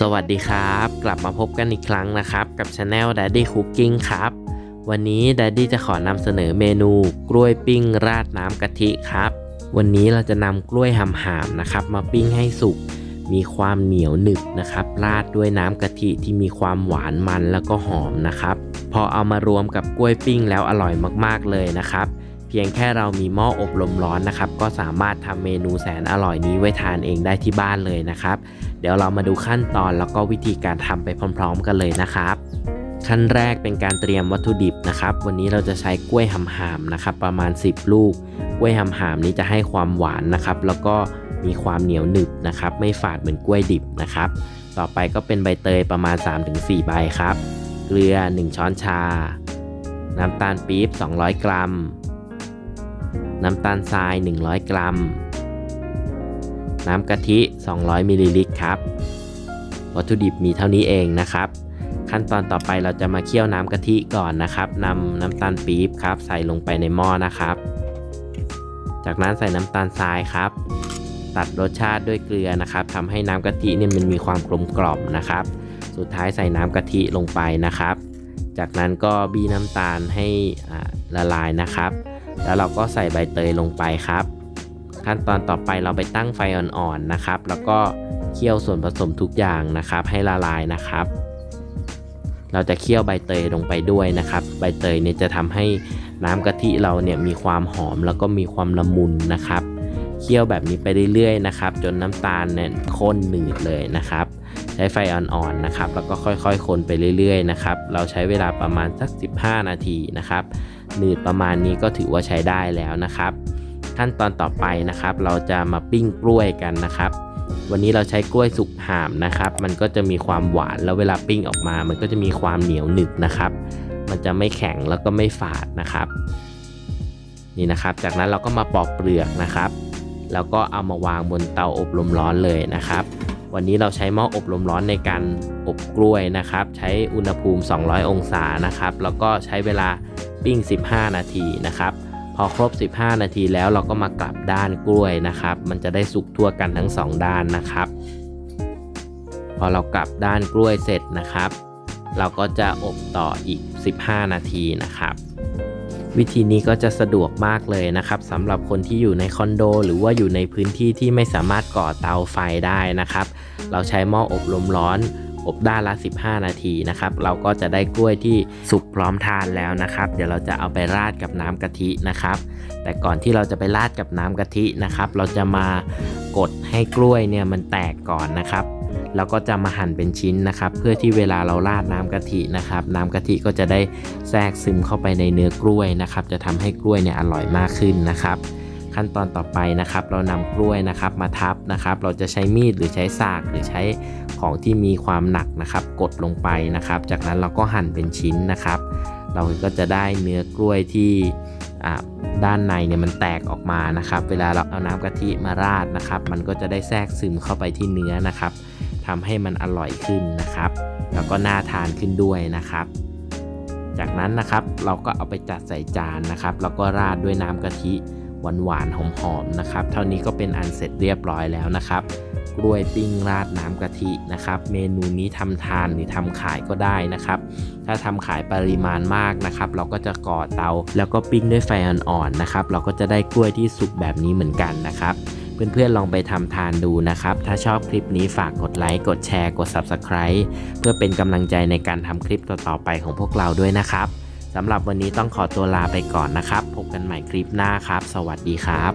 สวัสดีครับ กลับมาพบกันอีกครั้งนะครับ กับช anel Daddy Cooking ครับ วันนี้ Daddy จะขอนำเสนอเมนูกล้วยปิ้งราดน้ำกะทิครับ วันนี้เราจะนำกล้วยหำๆนะครับ มาปิ้งให้สุก มีความเหนียวหนึบนะครับ ราดด้วยน้ำกะทิที่มีความหวานมันแล้วก็หอมนะครับ พอเอามารวมกับกล้วยปิ้งแล้วอร่อยมากๆเลยนะครับ เพียงแค่เรามีหม้ออบลมร้อนนะครับ ก็สามารถทำเมนูแสนอร่อยนี้ไว้ทานเองได้ที่บ้านเลยนะครับ เดี๋ยวเรามาดูขั้นตอนแล้วก็วิธีการทำไปพร้อม ๆ กันเลยนะครับขั้นแรกเป็นการเตรียมวัตถุดิบนะครับ วันนี้เราจะใช้กล้วยหำๆนะครับ ประมาณ 10 ลูก กล้วยหำๆนี้จะให้ความหวานนะครับ แล้วก็มีความเหนียวหนึบนะครับ ไม่ฝาดเหมือนกล้วยดิบนะครับ ต่อไปก็เป็นใบเตยประมาณ 3-4 ใบครับ เกลือ 1 ช้อนชา น้ำตาลปี๊บ 200 กรัม น้ำตาลทราย 100 กรัม น้ำกะทิ 200มิลลิลิตรครับ วัตถุดิบมีเท่านี้เองนะครับ ขั้นตอนต่อไปเราจะมาเคี่ยวน้ำกะทิก่อนนะครับนำน้ำตาลปี๊บครับ ใส่ลงไปในหม้อนะครับ จากนั้นใส่น้ำตาลทรายครับ ตัดรสชาติด้วยเกลือนะครับทำให้น้ำกะทิเนี่ยมันมีความกลมกล่อมนะครับ สุดท้ายใส่น้ำกะทิลงไปนะครับ จากนั้นก็บี้น้ำตาลให้ละลายนะครับ แล้วเราก็ใส่ใบเตยลงไปครับ ขั้นตอนต่อไปเราไปตั้งไฟอ่อนๆนะครับ แล้วก็เคี่ยวส่วนผสมทุกอย่างนะครับ ให้ละลายนะครับ เราจะเคี่ยวใบเตยลงไปด้วยนะครับ ใบเตยเนี่ยจะทำให้น้ำกะทิเราเนี่ยมีความหอมแล้วก็มีความละมุนนะครับเคี่ยวแบบนี้ไปเรื่อยๆนะครับ จนน้ำตาลเนี่ยข้นหนืดเลยนะครับ ใช้ไฟอ่อนๆนะครับ แล้วก็ค่อยๆ คนไปเรื่อยๆนะครับ เราใช้เวลาประมาณสัก 15 นาทีนะครับหนืดประมาณนี้ก็ถือว่าใช้ได้แล้วนะครับ ขั้นตอนต่อไปนะครับ เราจะมาปิ้งกล้วยกันนะครับ วันนี้เราใช้กล้วยสุกหามนะครับ มันก็จะมีความหวานแล้วเวลาปิ้งออกมา มันก็จะมีความเหนียวหนึบนะครับ มันจะไม่แข็งแล้วก็ไม่ฝาดนะครับนี่นะครับ จากนั้นเราก็มาปอกเปลือกนะครับ แล้วก็เอามาวางบนเตาอบลมร้อนเลยนะครับ วันนี้เราใช้หม้ออบลมร้อนในการอบกล้วยนะครับ ใช้อุณหภูมิ 200 องศานะครับ แล้วก็ใช้เวลาปิ้ง 15 นาทีนะครับ พอครบ 15 นาทีแล้วเราก็มากลับด้านกล้วยนะครับ มันจะได้สุกทั่วกันทั้ง 2 ด้านนะครับ พอเรากลับด้านกล้วยเสร็จนะครับ เราก็จะอบต่ออีก 15 นาทีนะครับวิธีนี้ก็จะสะดวกมากเลยนะครับสำหรับคนที่อยู่ในคอนโด หรือว่าอยู่ในพื้นที่ที่ไม่สามารถก่อเตาไฟได้นะครับ เราใช้หม้ออบลมร้อน อบด้านละ 15 นาทีนะครับ เราก็จะได้กล้วยที่สุกพร้อมทานแล้วนะครับ เดี๋ยวเราจะเอาไปราดกับน้ำกะทินะครับ แต่ก่อนที่เราจะไปราดกับน้ำกะทินะครับ เราจะมากดให้กล้วยเนี่ยมันแตกก่อนนะครับแล้วก็จะมาหั่นเป็นชิ้นนะครับ เพื่อที่เวลาเราราดน้ำกะทินะครับ น้ำกะทิก็จะได้แทรกซึมเข้าไปในเนื้อกล้วยนะครับ จะทำให้กล้วยเนี่ยอร่อยมากขึ้นนะครับ ขั้นตอนต่อไปนะครับ เรานำกล้วยนะครับมาทับนะครับ เราจะใช้มีดหรือใช้สากหรือใช้ของที่มีความหนักนะครับ กดลงไปนะครับ จากนั้นเราก็หั่นเป็นชิ้นนะครับ เราก็จะได้เนื้อกล้วยที่ด้านในเนี่ยมันแตกออกมานะครับ เวลาเราเอาน้ำกะทิมาราดนะครับ มันก็จะได้แทรกซึมเข้าไปที่เนื้อนะครับทำให้มันอร่อยขึ้นนะครับ แล้วก็น่าทานขึ้นด้วยนะครับ จากนั้นนะครับเราก็เอาไปจัดใส่จานนะครับ แล้วก็ราดด้วยน้ำกะทิ หวานๆหอมๆนะครับ เท่านี้ก็เป็นอันเสร็จเรียบร้อยแล้วนะครับกล้วยปิ้งราดน้ำกะทินะครับ เมนูนี้ทำทานหรือทำขายก็ได้นะครับ ถ้าทำขายปริมาณมากนะครับ เราก็จะก่อเตาแล้วก็ปิ้งด้วยไฟอ่อนๆนะครับ เราก็จะได้กล้วยที่สุกแบบนี้เหมือนกันนะครับเพื่อนๆลองไปทำทานดูนะครับ ถ้าชอบคลิปนี้ฝากกดไลค์ กดแชร์ กด Subscribe เพื่อเป็นกำลังใจในการทำคลิปต่อๆไปของพวกเราด้วยนะครับ สำหรับวันนี้ต้องขอตัวลาไปก่อนนะครับ พบกันใหม่คลิปหน้าครับ สวัสดีครับ